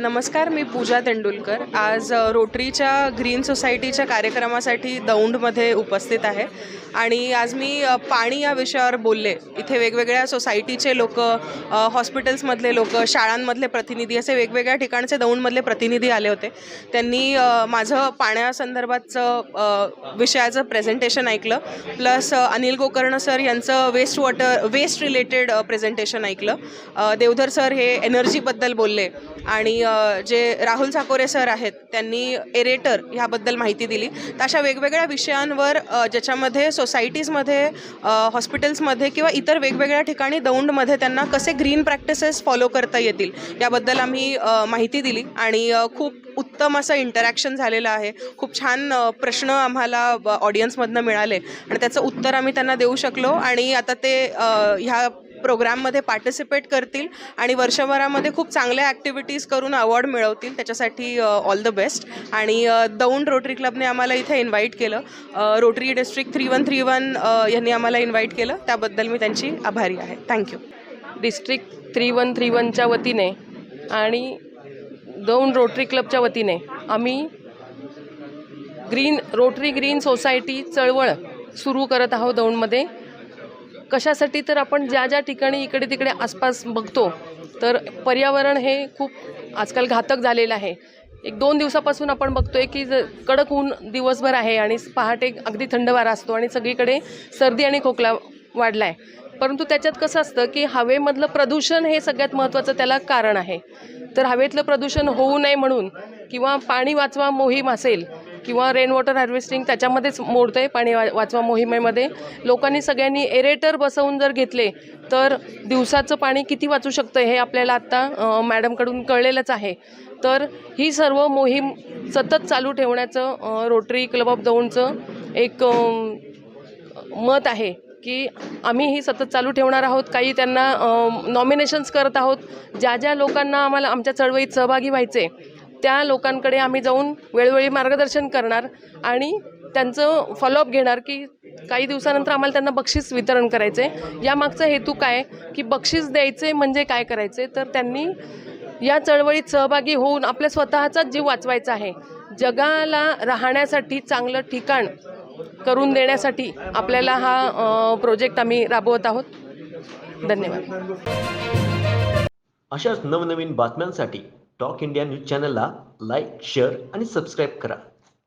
नमस्कार मी पूजा तेंडुलकर. आज रोटरीच्या ग्रीन सोसायटीच्या कार्यक्रमासाठी दौंडमध्ये उपस्थित आहे. आणि आज मी पाणी या विषयावर बोलले. इथे वेगवेगळ्या सोसायटीचे लोक हॉस्पिटल्समधले लोक शाळांमधले प्रतिनिधी असे वेगवेगळ्या ठिकाणचे दौंडमधले प्रतिनिधी आले होते. त्यांनी माझं पाण्यासंदर्भातचं विषयाचं प्रेझेंटेशन ऐकलं. प्लस अनिल गोकर्ण सर यांचं waste water waste related presentation ऐकलं. देवधर सर हे एनर्जीबद्दल बोलले. आणि जे राहुल साकोरे सर आहेत त्यांनी एरेटर ह्याबद्दल माहिती दिली. तर अशा वेगवेगळ्या विषयांवर ज्याच्यामध्ये सोसायटीजमध्ये हॉस्पिटल्समध्ये किंवा इतर वेगवेगळ्या ठिकाणी दौंडमध्ये त्यांना कसे ग्रीन प्रॅक्टिसेस फॉलो करता येतील याबद्दल आम्ही माहिती दिली. आणि खूप उत्तम असं इंटरॅक्शन झालेलं आहे. खूप छान प्रश्न आम्हाला ऑडियन्समधनं मिळाले. आणि त्याचं उत्तर आम्ही त्यांना देऊ शकलो. आणि आता ते ह्या प्रोग्राममध्ये पार्टिसिपेट करतील आणि वर्षभरामध्ये खूप चांगल्या ॲक्टिव्हिटीज करून अवॉर्ड मिळवतील. त्याच्यासाठी ऑल द बेस्ट आणि दौंड रोटरी क्लबने आम्हाला इथे इन्व्हाइट केलं. Rotary district three one three one यांनी आम्हाला इन्व्हाइट केलं. त्याबद्दल मी त्यांची आभारी आहे. Thank you district three one three वनच्या वतीने आणि दौंड रोटरी क्लबच्या वतीने आम्ही ग्रीन रोटरी ग्रीन सोसायटी चळवळ सुरू करत आहोत दौंडमध्ये. कशासाठी तर आपण ज्या ज्या ठिकाणी इकडे तिकडे आसपास बघतो तर पर्यावरण हे खूप आजकाल घातक झालेलं आहे. एक दोन दिवसापासून आपण बघतोय की ज कडक ऊन दिवसभर आहे आणि पहाटे अगदी थंड वारा असतो आणि सगळीकडे सर्दी आणि खोकला वाढला आहे परंतु त्याच्यात कसं असतं की हवेमधलं प्रदूषण हे सगळ्यात महत्त्वाचं त्याला कारण आहे. तर हवेतलं प्रदूषण होऊ नये म्हणून किंवा पाणी वाचवा मोहीम असेल किंवा रेन वॉटर हार्वेस्टिंग त्याच्यामध्येच मोडतं आहे पाणी वा वाचवा मोहिमेमध्ये. लोकांनी सगळ्यांनी एरेटर बसवून जर घेतले तर दिवसाचं पाणी किती वाचू शकतं हे आपल्याला आत्ता मॅडमकडून कळलेलंच आहे. तर ही सर्व मोहीम सतत चालू ठेवण्याचं रोटरी क्लब ऑफ दौंडचं एक मत आहे की आम्ही ही सतत चालू ठेवणार आहोत. काही त्यांना नॉमिनेशन्स करत आहोत. ज्या ज्या लोकांना आम्हाला आमच्या चळवळीत सहभागी व्हायचे त्या लोकांकडे आम्ही जाऊन वेळोवेळी मार्गदर्शन करणार आणि त्यांचं फॉलोअप घेणार की काही दिवसानंतर आम्हाला त्यांना बक्षीस वितरण करायचं आहे यामागचा हेतू काय? की बक्षीस द्यायचे म्हणजे काय करायचे तर त्यांनी या चळवळीत सहभागी होऊन आपल्या स्वतःचाच जीव वाचवायचा आहे. जगाला राहण्यासाठी चांगलं ठिकाण करून देण्यासाठी आपल्याला हा प्रोजेक्ट आम्ही राबवत आहोत. धन्यवाद. अशाच नवनवीन बातम्यांसाठी टॉक इंडिया न्यूज चॅनलला लाईक शेअर आणि सबस्क्राईब करा.